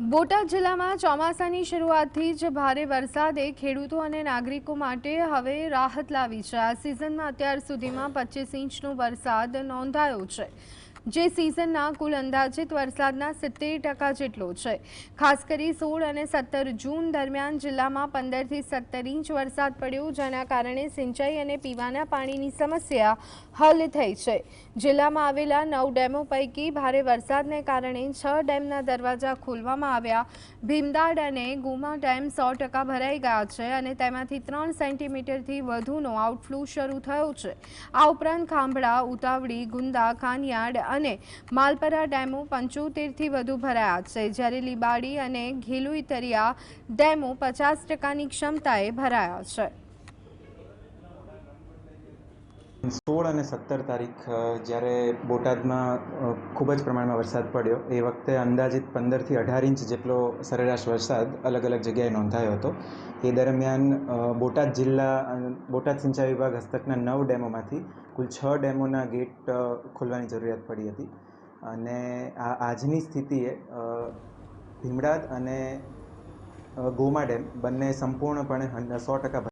બોટાદ જિલ્લામાં ચોમાસાની શરૂઆતથી જ ભારે વરસાદે ખેડૂતો અને નાગરિકો માટે હવે રાહત લાવી છે. આ સિઝનમાં અત્યાર સુધીમાં પચીસ ઇંચનો વરસાદ નોંધાયો છે. જે સિઝનના કુલ અંદાજિત વરસાદના સિત્તેર ટકા જેટલો છે. ખાસ કરી સોળ અને સત્તર જૂન દરમિયાન જિલ્લામાં પંદરથી સત્તર ઇંચ વરસાદ પડ્યો, જેના કારણે સિંચાઈ અને પીવાના પાણીની સમસ્યા હલ થઈ છે. જિલ્લામાં આવેલા નવ ડેમો પૈકી ભારે વરસાદને કારણે છ ડેમના દરવાજા ખોલવામાં આવ્યા. ભીમદાડ અને ગુમા ડેમ સો ટકા ભરાઈ ગયા છે અને તેમાંથી ત્રણ સેન્ટીમીટરથી વધુનો આઉટફ્લો શરૂ થયો છે. આ ઉપરાંત ખાંભળા, ઉતાવળી, ગુંદા કાનિયાડ અને માલપરા ડેમો પંચોતેરથી વધુ ભરાયા છે. જ્યારે લીબાડી અને ઘેલુઈ તરિયા ડેમો પચાસ ટકાની ક્ષમતાએ ભરાયા છે. સોળ અને સત્તર તારીખ જ્યારે બોટાદમાં ખૂબ જ પ્રમાણમાં વરસાદ પડ્યો, એ વખતે અંદાજિત પંદરથી અઢાર ઇંચ જેટલો સરેરાશ વરસાદ અલગ અલગ જગ્યાએ નોંધાયો હતો. એ દરમિયાન બોટાદ જિલ્લા બોટાદ સિંચાઈ વિભાગ હસ્તકના નવ ડેમોમાંથી કુલ છ ડેમોના ગેટ ખોલવાની જરૂરિયાત પડી હતી. અને આ આજની સ્થિતિએ ભીમડાદ અને ગોમા ડેમ બંને સંપૂર્ણપણે સો ટકા